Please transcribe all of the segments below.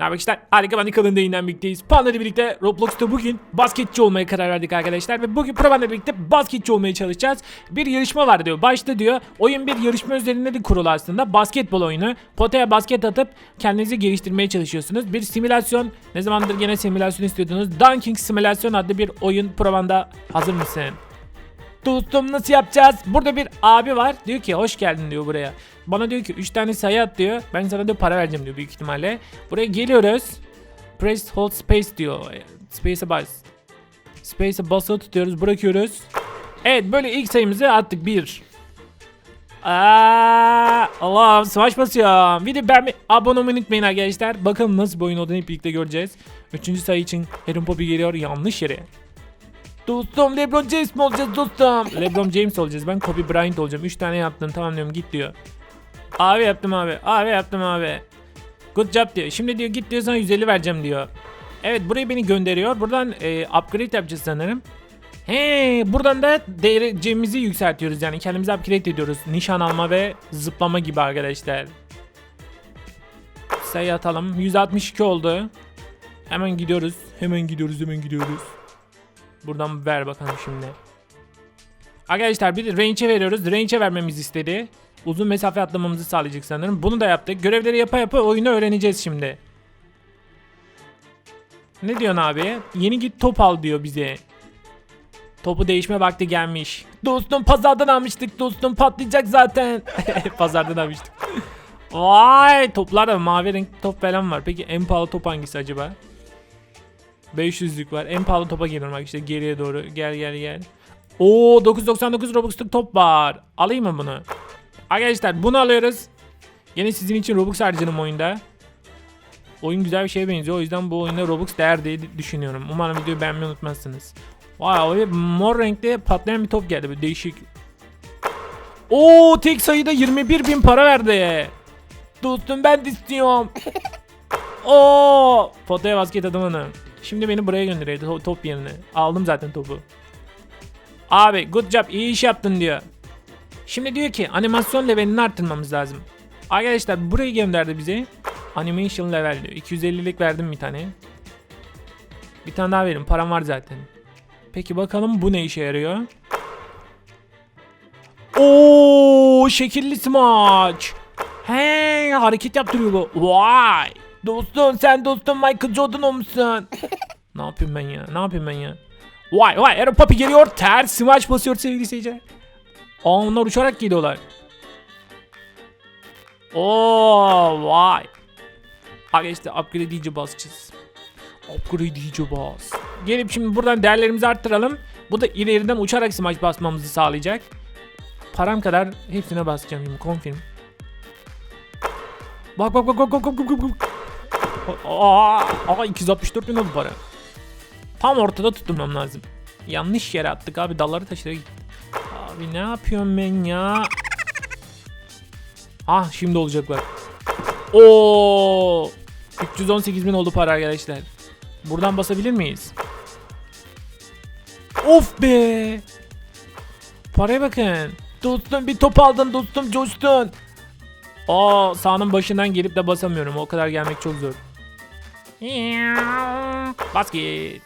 Arkadaşlar harika ben kanalında yayından birlikteyiz. Panda ile birlikte Roblox'ta bugün basketçi olmaya karar verdik arkadaşlar. Ve bugün Proban'la birlikte basketçi olmaya çalışacağız. Bir yarışma var diyor. Başta diyor oyun bir yarışma üzerinde de kurulu aslında. Basketbol oyunu. Potaya basket atıp kendinizi geliştirmeye çalışıyorsunuz. Bir simülasyon. Ne zamandır gene simülasyon istiyordunuz. Dunking Simülasyon adlı bir oyun Proban'da hazır mısın? Dostum nasıl yapacağız? Burada bir abi var. Diyor ki hoş geldin diyor buraya. Bana diyor ki 3 tane sayı at diyor. Ben sana diyor para vereceğim diyor büyük ihtimalle. Buraya geliyoruz. Press hold space diyor. Space'e bas. Space'e basılı tutuyoruz bırakıyoruz. Evet böyle ilk sayımızı attık. 1. Aa, Allah'ım smash basıyorum. Video beğenmeyi, abone olmayı unutmayın arkadaşlar. Bakalım nasıl bir oyun olduğunu hep birlikte göreceğiz. Üçüncü sayı için Aaron Poppy geliyor yanlış yere. Dostum LeBron James mi olacağız dostum? LeBron James olacağız. Ben Kobe Bryant olacağım. 3 tane yaptım. Tamam diyorum git diyor. Abi yaptım abi. Abi yaptım abi. Good job diyor. Şimdi diyor git diyor sana 150 vereceğim diyor. Evet buraya beni gönderiyor. Buradan e, upgrade yapacağız sanırım. He, buradan da derecemizi yükseltiyoruz yani kendimizi upgrade ediyoruz. Nişan alma ve zıplama gibi arkadaşlar. Sayı atalım. 162 oldu. Hemen gidiyoruz. Hemen gidiyoruz, hemen gidiyoruz. Buradan ver bakalım şimdi. Arkadaşlar bir range'e veriyoruz. Range'e vermemizi istedi. Uzun mesafe atlamamızı sağlayacak sanırım. Bunu da yaptık. Görevleri yapa yapa oyunu öğreneceğiz şimdi. Ne diyorsun abi? Yeni git top al diyor bize. Topu değişme vakti gelmiş. Dostum pazardan almıştık dostum patlayacak zaten. pazardan almıştık. Vay toplar da mavi renk top falan var. Peki en pahalı top hangisi acaba? 500'lük var. En pahalı topa geliyorum işte geriye doğru. Gel gel gel. Oo 999 Robux'luk top var. Alayım mı bunu? Arkadaşlar bunu alıyoruz. Yine sizin için Robux harcadım oyunda. Oyun güzel bir şeye benziyor. O yüzden bu oyunda Robux değer diye düşünüyorum. Umarım videoyu beğenmeyi unutmazsınız. Vay öyle mor renkli patlayan bir top geldi. Böyle değişik. Oo tek sayıda 21 bin para verdi. Dostum ben de istiyorum. Oo potaya basket adamını. Şimdi beni buraya gönderiyor to- top yerine. Aldım zaten topu. Abi good job iyi iş yaptın diyor. Şimdi diyor ki animasyon levelini arttırmamız lazım. Arkadaşlar burayı gönderdi bize. Animation level diyor. 250'lik verdim bir tane. Bir tane daha verin. Param var zaten. Peki bakalım bu ne işe yarıyor? Oo şekilli smaç. He hareket yaptırıyor bu. Vay. Dostum sen dostum Michael Jordan olmuşsun. ne yapayım ben ya? Ne yapayım ben ya? Vay vay Aaron Papi geliyor. Ters smaç basıyor sevgili seyirciler. Aa onlar uçarak geliyorlar. Oo vay. Abi işte upgrade iyice basacağız. Upgrade iyice bas. Gelip şimdi buradan değerlerimizi arttıralım. Bu da ileriden uçarak smaç basmamızı sağlayacak. Param kadar hepsine basacağım confirm. Bak bak bak bak bak bak bak bak. Aa, aa 264 bin oldu para. Tam ortada tutturmam lazım. Yanlış yere attık abi dalları taşıra gitti. Abi ne yapıyorum ben ya? Ah şimdi olacak bak. Oo 318 bin oldu para arkadaşlar. Buradan basabilir miyiz? Of be. Paraya bakın. Dostum bir top aldın dostum coştun. Aa sahanın başından gelip de basamıyorum. O kadar gelmek çok zor. Basket.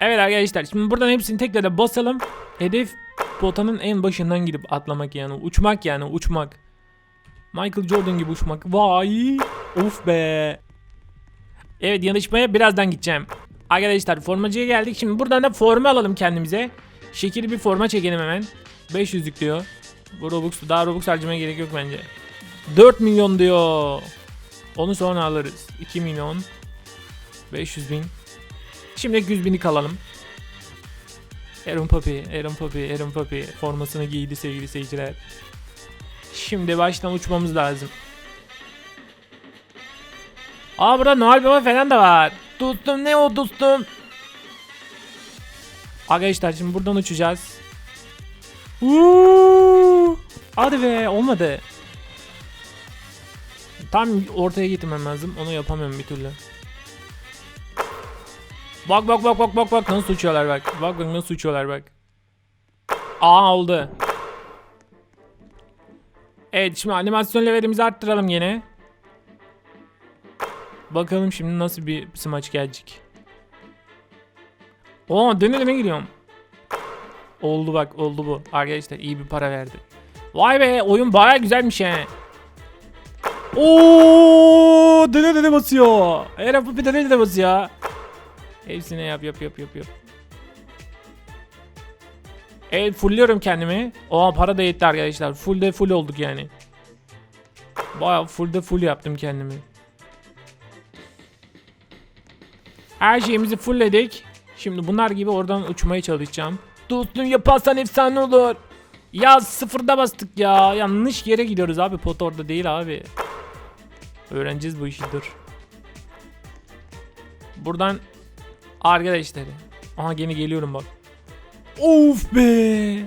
Evet arkadaşlar şimdi buradan hepsini tekrar da basalım. Hedef potanın en başından gidip atlamak yani. Uçmak yani uçmak. Michael Jordan gibi uçmak. Vay. Of be. Evet yarışmaya birazdan gideceğim. Arkadaşlar formacıya geldik. Şimdi buradan da forma alalım kendimize. Şekilli bir forma çekelim hemen. 500'lük diyor. Bu Robux daha Robux harcamaya gerek yok bence. 4 milyon diyor. Onu sonra alırız. 2 milyon. 500 bin. Şimdi 100 binlik alalım. Aaron Papi, Aaron Papi, Aaron Papi formasını giydi sevgili seyirciler. Şimdi baştan uçmamız lazım. Aa burada Noel Baba falan da var. Dostum ne o dostum? Arkadaşlar şimdi buradan uçacağız. Uuu. Hadi be olmadı. Tam ortaya getirmem lazım. Onu yapamıyorum bir türlü. Bak bak bak bak bak bak nasıl uçuyorlar bak. Bak bak nasıl uçuyorlar bak. Aa oldu. Evet şimdi animasyon levelimizi arttıralım yine. Bakalım şimdi nasıl bir smaç gelecek. Oo döne döne gidiyorum. Oldu bak oldu bu. Arkadaşlar iyi bir para verdi. Vay be oyun baya güzelmiş he. Oo döne döne basıyor. Her bu bir döne döne basıyor. Hepsine yap yap yap yap yap. Evet fullüyorum kendimi. Oha para da yetti arkadaşlar. Full de full olduk yani. Baya full de full yaptım kendimi. Her şeyimizi fullledik. Şimdi bunlar gibi oradan uçmaya çalışacağım. Dostum yaparsan efsane olur. Ya sıfırda bastık ya. Yanlış yere gidiyoruz abi. Pot orada değil abi. Öğreneceğiz bu işi dur. Buradan arkadaşlar. Aha gene geliyorum bak. Of be.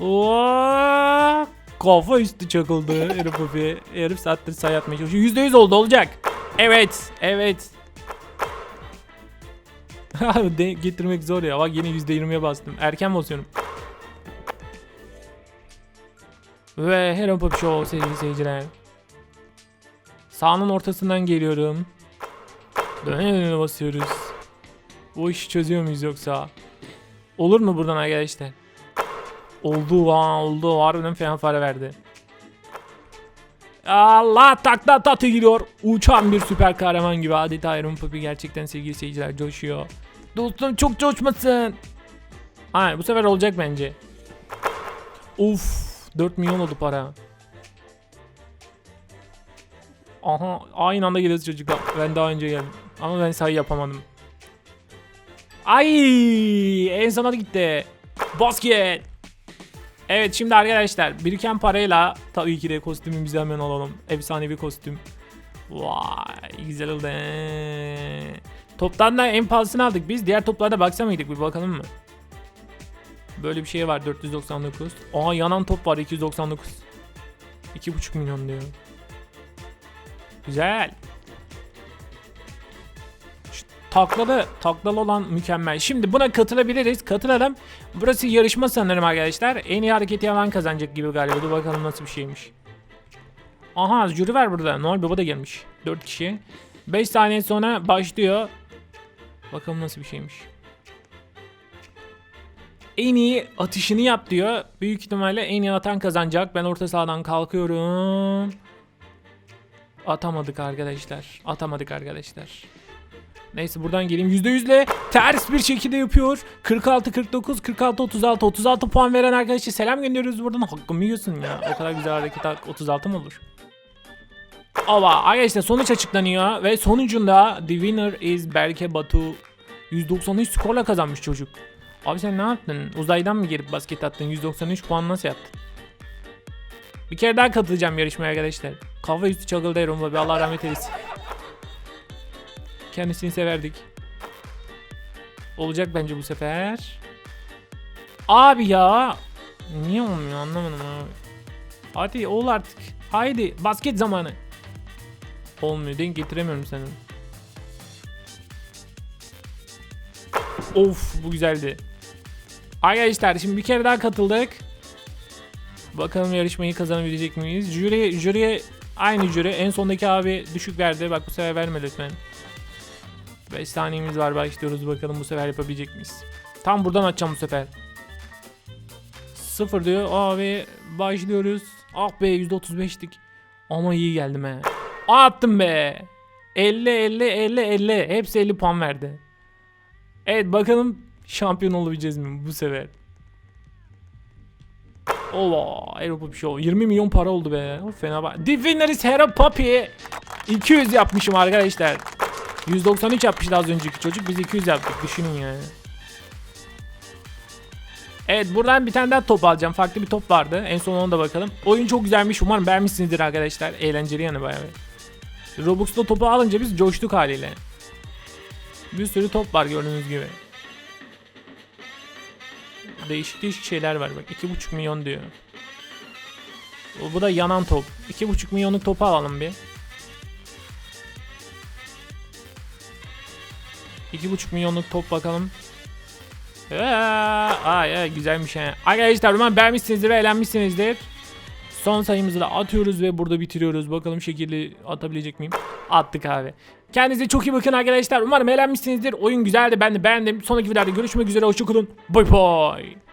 Oo, kafa üstü çakıldı herif bir. Herif saattir sayı atmaya çalışıyor. %100 oldu olacak. Evet, evet. De getirmek zor ya. Bak yine %20'ye bastım. Erken basıyorum. Ve Hello Pop Show sevgili seyirciler. Sağının ortasından geliyorum. Döne döne basıyoruz. Bu işi çözüyor muyuz yoksa? Olur mu buradan arkadaşlar? Oldu ha oldu. Harbiden fena para verdi. Allah takla tatı giriyor. Uçan bir süper kahraman gibi adeta Iron Puppy gerçekten sevgili seyirciler coşuyor. Dostum çok coşmasın. Hayır bu sefer olacak bence. Uf 4 milyon oldu para. Aha aynı anda geliyoruz çocuklar. Ben daha önce geldim. Ama ben sayı yapamadım. Ay en sona gitti. Basket. Evet şimdi arkadaşlar biriken parayla tabii ki de kostümümüzü hemen alalım. Efsane bir kostüm. Vay güzel oldu. Toptan da en pahalısını aldık biz. Diğer toplarda baksa mıydık bir bakalım mı? Böyle bir şey var 499. Aa yanan top var 299. 2,5 milyon diyor. Güzel. Şu Taklalı, taklalı olan mükemmel. Şimdi buna katılabiliriz. Katılalım. Burası yarışma sanırım arkadaşlar. En iyi hareketi yapan kazanacak gibi galiba. Dur bakalım nasıl bir şeymiş. Aha jüri var burada. Noel Baba da gelmiş. 4 kişi. 5 saniye sonra başlıyor. Bakalım nasıl bir şeymiş. En iyi atışını yap diyor. Büyük ihtimalle en iyi atan kazanacak. Ben orta sahadan kalkıyorum. Atamadık arkadaşlar. Atamadık arkadaşlar. Neyse buradan geleyim. %100'le ters bir şekilde yapıyor. 46 49 46 36 36 puan veren arkadaşa selam gönderiyoruz buradan. Hakkımı yiyorsun ya. O kadar güzel hareket hak- 36 mı olur? Ava arkadaşlar sonuç açıklanıyor ve sonucunda the winner is Berke Batu 193 skorla kazanmış çocuk. Abi sen ne yaptın? Uzaydan mı gelip basket attın? 193 puan nasıl yaptın? Bir kere daha katılacağım yarışmaya arkadaşlar. Kafa üstü Erol bir Allah rahmet eylesin. Kendisini severdik. Olacak bence bu sefer. Abi ya. Niye olmuyor anlamadım abi. Hadi ol artık. Haydi basket zamanı. Olmuyor denk getiremiyorum seni. Of bu güzeldi. Arkadaşlar şimdi bir kere daha katıldık. Bakalım yarışmayı kazanabilecek miyiz? Jüri, jüriye aynı jüri. En sondaki abi düşük verdi. Bak bu sefer verme lütfen. 5 saniyemiz var başlıyoruz bakalım bu sefer yapabilecek miyiz? Tam buradan açacağım bu sefer. Sıfır diyor abi başlıyoruz. Ah be %35'lik. Ama iyi geldim he. Attım be. 50 50 50 50 hepsi 50 puan verdi. Evet bakalım şampiyon olabileceğiz mi bu sefer? Ola Avrupa bir şey oldu. 20 milyon para oldu be. Of, fena bak. The winner is Hera Papi. 200 yapmışım arkadaşlar. 193 yapmıştı az önceki çocuk. Biz 200 yaptık. Düşünün yani. Evet buradan bir tane daha top alacağım. Farklı bir top vardı. En son ona da bakalım. Oyun çok güzelmiş. Umarım beğenmişsinizdir arkadaşlar. Eğlenceli yani bayağı. Robux'ta topu alınca biz coştuk haliyle. Bir sürü top var gördüğünüz gibi. Değişik değişik şeyler var bak. 2,5 milyon diyor. Bu, da yanan top. 2,5 milyonluk topu alalım bir. 2,5 milyonluk top bakalım. Ee, ay, ay, güzelmiş yani. Arkadaşlar umarım beğenmişsinizdir ve eğlenmişsinizdir. Son sayımızı da atıyoruz ve burada bitiriyoruz. Bakalım şekilli atabilecek miyim? Attık abi. Kendinize çok iyi bakın arkadaşlar. Umarım eğlenmişsinizdir. Oyun güzeldi. Ben de beğendim. Sonraki videoda görüşmek üzere. Hoşçakalın. Bye bye.